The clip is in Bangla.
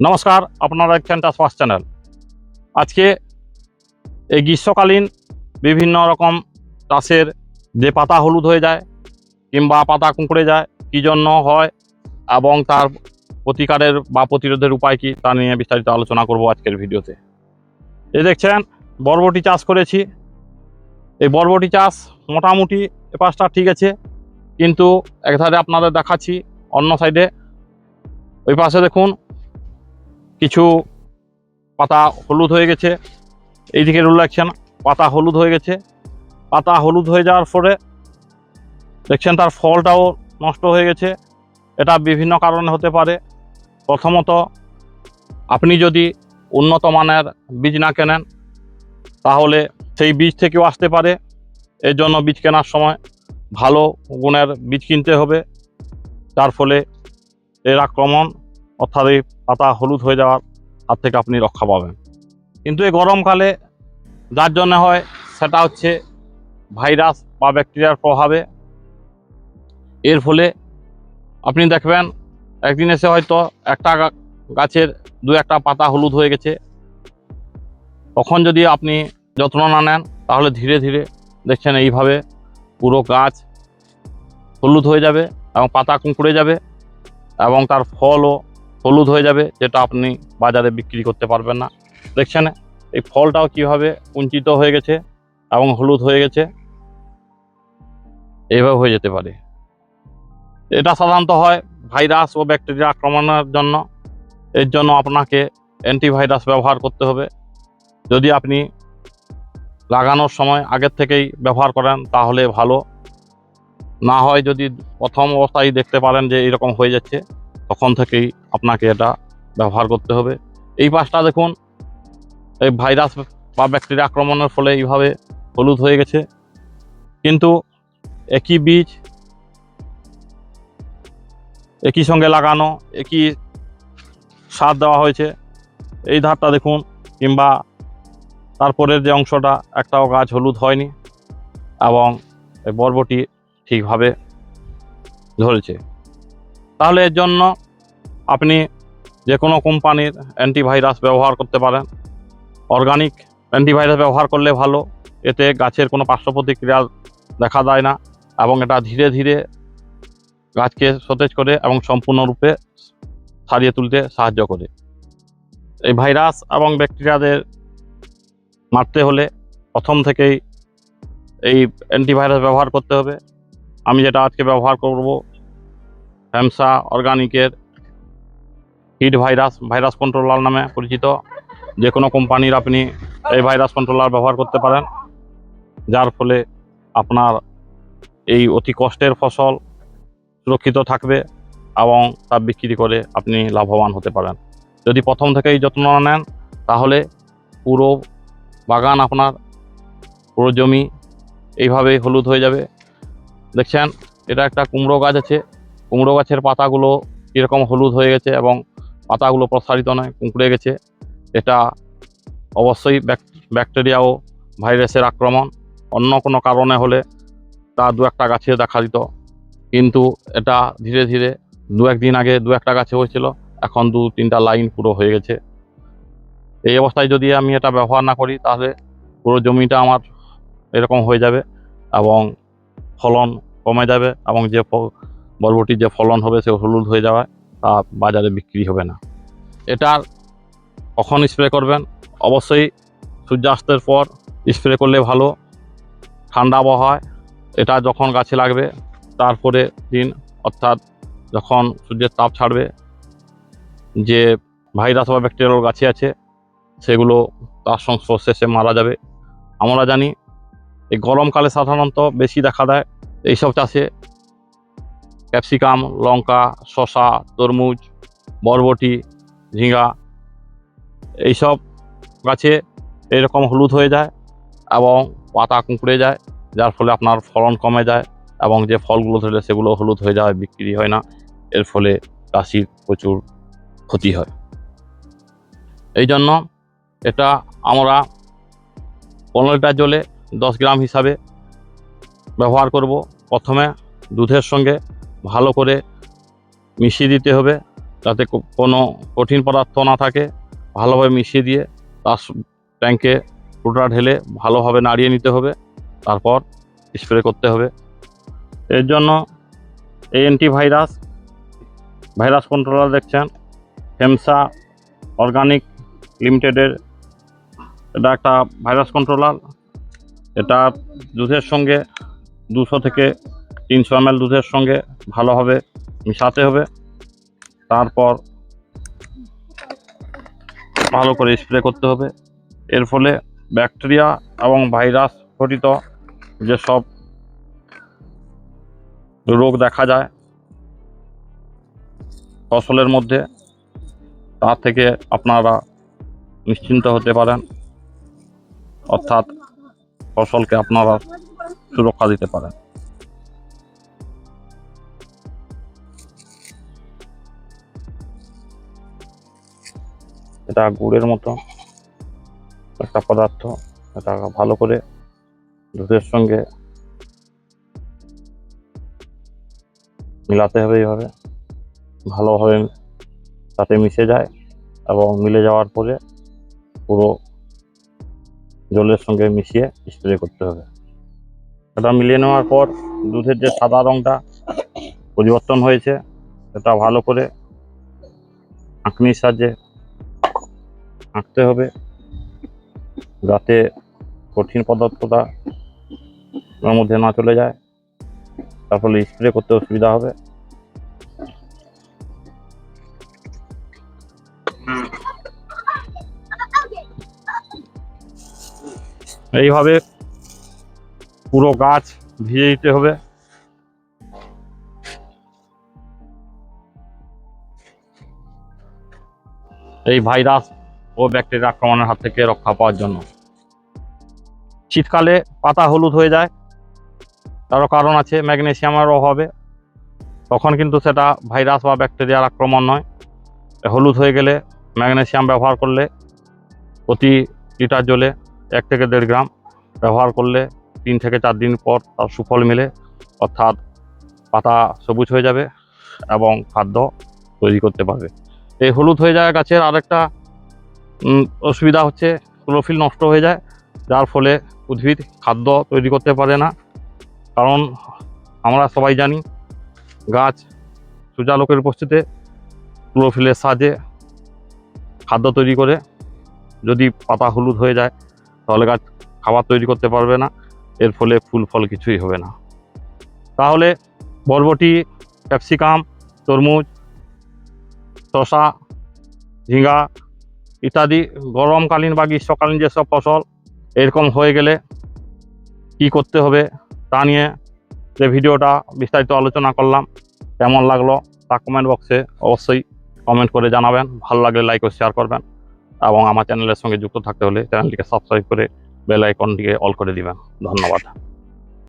নমস্কার, আপনারা দেখছেন চাষবাস চ্যানেল আজকে এই গ্রীষ্মকালীন বিভিন্ন রকম চাষের যে পাতা হলুদ হয়ে যায় কিংবা পাতা কুঁকড়ে যায়, কী জন্য হয় এবং তার প্রতিকারের বা প্রতিরোধের উপায় কী, তা নিয়ে বিস্তারিত আলোচনা করব আজকের ভিডিওতে। এই দেখছেন, বরবটি চাষ করেছি। এই বরবটি চাষ মোটামুটি এ পাশটা ঠিক আছে, কিন্তু একধারে আপনাদের দেখাচ্ছি, অন্য সাইডে ওই পাশে দেখুন কিছু পাতা হলুদ হয়ে গেছে। এইদিকে রুল রাখছেন, পাতা হলুদ হয়ে গেছে। পাতা হলুদ হয়ে যাওয়ার পরে দেখছেন তার ফলটাও নষ্ট হয়ে গেছে। এটা বিভিন্ন কারণে হতে পারে। প্রথমত, আপনি যদি উন্নত মানের বীজ না কেনেন, তাহলে সেই বীজ থেকেও আসতে পারে। এর জন্য বীজ কেনার সময় ভালো গুণের বীজ কিনতে হবে। যার ফলে এর আক্রমণ অর্থাৎ পাতা হলুদ হয়ে যাওয়ার হাত থেকে আপনি রক্ষা পাবেন। কিন্তু এই গরমকালে যার জন্য হয়, সেটা হচ্ছে ভাইরাস বা ব্যাকটেরিয়ার প্রভাবে। এর ফলে আপনি দেখবেন, একদিন এসে হয়তো একটা গাছের দু একটা পাতা হলুদ হয়ে গেছে। তখন যদি আপনি যত্ন না নেন, তাহলে ধীরে ধীরে দেখছেন এইভাবে পুরো গাছ হলুদ হয়ে যাবে এবং পাতা কুঁকড়ে যাবে এবং তার ফলও হলুদ হয়ে যাবে, যেটা আপনি বাজারে বিক্রি করতে পারবেন না। দেখছেন? এই ফলটাও কীভাবে কুঞ্চিত হয়ে গেছে এবং হলুদ হয়ে গেছে, এইভাবে হয়ে যেতে পারে। এটা সাধারণত হয় ভাইরাস ও ব্যাকটেরিয়া আক্রমণের জন্য। এর জন্য আপনাকে অ্যান্টিভাইরাস ব্যবহার করতে হবে। যদি আপনি লাগানোর সময় আগের থেকেই ব্যবহার করেন, তাহলে ভালো। না হয় যদি প্রথম অবস্থায় দেখতে পারেন যে এরকম হয়ে যাচ্ছে। তখন থেকেই আপনাকে এটা ব্যবহার করতে হবে। এই পাশটা দেখুন, এই ভাইরাস বা ব্যাকটেরিয়া আক্রমণের ফলে এইভাবে হলুদ হয়ে গেছে। কিন্তু একই বীজ, একই সঙ্গে লাগানো, একই সার দেওয়া হয়েছে। এই ধারটা দেখুন, কিংবা তারপরের যে অংশটা, একটাও গাছ হলুদ হয়নি এবং বরবটি ঠিকভাবে ধরেছে তাহলে এর জন্য আপনি যে কোনো কোম্পানির অ্যান্টিভাইরাস ব্যবহার করতে পারেন। অর্গানিক অ্যান্টিভাইরাস ব্যবহার করলে ভালো। এতে গাছের কোনো পার্শ্ব প্রতিক্রিয়া দেখা দেয় না এবং এটা ধীরে ধীরে গাছকে সতেজ করে এবং সম্পূর্ণরূপে সারিয়ে তুলতে সাহায্য করে। এই ভাইরাস এবং ব্যাকটেরিয়াদের মারতে হলে প্রথম থেকেই এই অ্যান্টিভাইরাস ব্যবহার করতে হবে। আমি যেটা আজকে ব্যবহার করব হ্যামসা অর্গানিকের হিট ভাইরাস ভাইরাস কন্ট্রোলার নামে পরিচিত। যে কোনো কোম্পানির আপনি এই ভাইরাস কন্ট্রোলার ব্যবহার করতে পারেন, যার ফলে আপনার এই অতি কষ্টের ফসল সুরক্ষিত থাকবে এবং তা বিক্রি করে আপনি লাভবান হতে পারেন। যদি প্রথম থেকেই যত্ন না নেন, তাহলে পুরো বাগান আপনার, পুরো জমি এইভাবেই হলুদ হয়ে যাবে। দেখছেন, এটা একটা কুমড়ো গাছ আছে। কুমড়ো গাছের পাতাগুলো কীরকম হলুদ হয়ে গেছে এবং পাতাগুলো প্রসারিত নয়, কুঁকড়ে গেছে। এটা অবশ্যই ব্যাক- ব্যাকটেরিয়া ও ভাইরাসের আক্রমণ। অন্য কোনো কারণে হলে তা দু একটা গাছে দেখা দিত। কিন্তু এটা ধীরে ধীরে দু একদিন আগে দু একটা গাছে হয়েছিল। এখন দু তিনটা লাইন পুরো হয়ে গেছে। এই অবস্থায় যদি আমি এটা ব্যবহার না করি, তাহলে পুরো জমিটা আমার এরকম হয়ে যাবে এবং ফলন কমে যাবে এবং যে বরবটির যে ফলন হবে সে হলুদ হয়ে যাওয়ায় তা বাজারে বিক্রি হবে না। এটার কখন স্প্রে করবেন? অবশ্যই সূর্যাস্তের পর স্প্রে করলে ভালো, ঠান্ডা আবহাওয়ায়। এটা যখন গাছে লাগবে, তারপরে দিন, অর্থাৎ যখন সূর্যের তাপ ছাড়বে, যে ভাইরাস বা ব্যাকটেরিয়াল গাছে আছে, সেগুলো তার সংস্পর্শে সে মারা যাবে। আমরা জানি, এই গরমকালে সাধারণত বেশি দেখা দেয়, এইসব চাষে ক্যাপসিকাম, লঙ্কা, শসা, তরমুজ, বরবটি ঝিঙ্গা এইসব গাছে এরকম হলুদ হয়ে যায় এবং পাতা কুঁকড়ে যায়, যার ফলে আপনার ফলন কমে যায় এবং যে ফলগুলো ধরলে সেগুলো হলুদ হয়ে যায় বিক্রি হয় না। এর ফলে চাষির প্রচুর ক্ষতি হয়। এই জন্য এটা আমরা পনেরো লিটার জলে দশ গ্রাম হিসাবে ব্যবহার করব। প্রথমে দুধের সঙ্গে ভালো করে মিশিয়ে দিতে হবে যাতে কোনো কঠিন পদার্থ না থাকে। ভালোভাবে মিশিয়ে দিয়ে তার ট্যাঙ্কে পুরোটা ঢেলে ভালোভাবে নাড়িয়ে নিতে হবে। তারপর স্প্রে করতে হবে। এর জন্য এই অ্যান্টিভাইরাস ভাইরাস কন্ট্রোলার দেখছেন, হেমসা অর্গানিক লিমিটেডের। এটা একটা ভাইরাস কন্ট্রোলার এটা দুধের সঙ্গে দুশো থেকে তিনশো এম দুধের সঙ্গে ভালোভাবে মিশাতে হবে। তারপর ভালো করে স্প্রে করতে হবে। এর ফলে ব্যাকটেরিয়া এবং ভাইরাস ঘটিত যেসব রোগ দেখা যায় ফসলের মধ্যে, তা থেকে আপনারা নিশ্চিন্ত হতে পারেন। অর্থাৎ ফসলকে আপনারা সুরক্ষা দিতে পারেন। এটা গুড়ের মতো, একটা পদার্থ, এটা ভালো করে দুধের সঙ্গে মিলাতে হবে এইভাবে। ভালোভাবে তাতে মিশে যায় এবং মিলে যাওয়ার পরে পুরো জলের সঙ্গে মিশিয়ে স্প্রে করতে হবে। এটা মিলিয়ে নেওয়ার পর দুধের যে সাদা রঙটা পরিবর্তন হয়েছে সেটা ভালো করে আঁকনির সাহায্যে আঁকতে হবে। যাতে কঠিন পদার্থটা ওর মধ্যে না চলে যায়। তার ফলে স্প্রে করতে অসুবিধা হবে। এইভাবে পুরো গাছ ভিজে দিতে হবে। এই ভাইরাস ও ব্যাকটেরিয়া আক্রমণের হাত থেকে রক্ষা পাওয়ার জন্য। শীতকালে পাতা হলুদ হয়ে যায়। তারও কারণ আছে ম্যাগনেসিয়ামের অভাবে। তখন কিন্তু সেটা ভাইরাস বা ব্যাকটেরিয়ার আক্রমণ নয়। হলুদ হয়ে গেলে ম্যাগনেসিয়াম ব্যবহার করলে প্রতি লিটার জলে এক থেকে দেড় গ্রাম ব্যবহার করলে তিন থেকে চার দিন পর তার সুফল মিলে। অর্থাৎ পাতা সবুজ হয়ে যাবে এবং খাদ্য তৈরি করতে পারবে। এই হলুদ হয়ে যায় গাছের আরেকটা অসুবিধা হচ্ছে ক্লোরোফিল নষ্ট হয়ে যায়, যার ফলে উদ্ভিদ, খাদ্য তৈরি করতে পারে না। কারণ আমরা সবাই জানি, গাছ সূর্যালোকের উপস্থিতিতে ক্লোরোফিলের সাহায্যে খাদ্য তৈরি করে। যদি পাতা হলুদ হয়ে যায়, তাহলে গাছ খাবার তৈরি করতে পারবে না, এর ফলে ফুল, ফল কিছুই হবে না। তাহলে বরবটি, ক্যাপসিকাম, তরমুজ শশা ঝিঙ্গা ইত্যাদি, গরমকালীন বা গ্রীষ্মকালীন যেসব ফসল, এরকম হয়ে গেলে কি করতে হবে তা নিয়ে যে ভিডিওটা বিস্তারিত আলোচনা করলাম, কেমন লাগল তা কমেন্ট বক্সে অবশ্যই কমেন্ট করে জানাবেন। ভালো লাগলে লাইক ও শেয়ার করবেন এবং আমার চ্যানেলের সঙ্গে যুক্ত থাকতে হলে চ্যানেলটিকে সাবস্ক্রাইব করে বেল আইকনটিকে অল করে দিবেন। ধন্যবাদ।